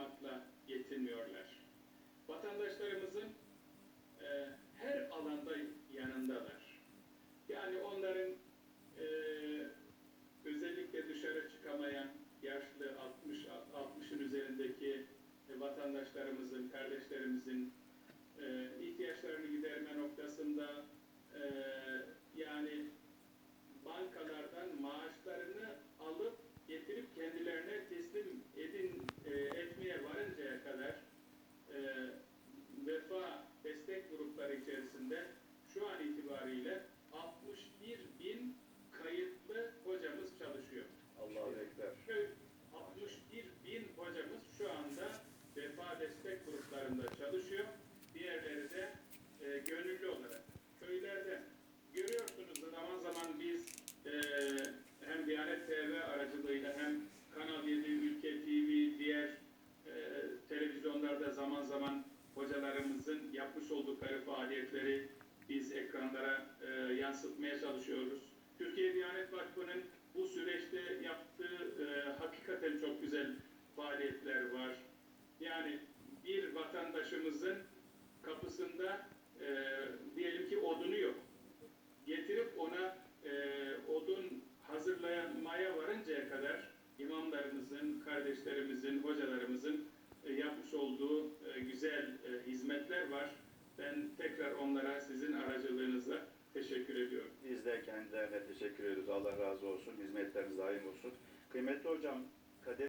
ezan okumakla yetinmiyorlar. Vatandaşlarımızın e, her alanda yanındalar. Yani onların e, özellikle dışarı çıkamayan yaşlı 60 60'ın üzerindeki e, vatandaşlarımızın, kardeşlerimizin gruplarında çalışıyor. Diğerleri de e, gönüllü olarak. Köylerde görüyorsunuz da zaman zaman biz e, hem Diyanet TV aracılığıyla hem Kanal 7, Ülke TV, diğer e, televizyonlarda zaman zaman hocalarımızın yapmış oldukları faaliyetleri biz ekranlara e, yansıtmaya çalışıyoruz. Türkiye Diyanet Vakfı'nın bu süreçte yaptığı e, hakikaten çok güzel faaliyetler var. Yani vatandaşımızın kapısında e, diyelim ki odunu yok. Getirip ona e, odun hazırlamaya varıncaya kadar imamlarımızın, kardeşlerimizin, hocalarımızın e, yapmış olduğu e, güzel e, hizmetler var. Ben tekrar onlara sizin aracılığınızla teşekkür ediyorum. Biz de kendilerine teşekkür ediyoruz. Allah razı olsun. Hizmetleriniz daim olsun. Kıymetli hocam,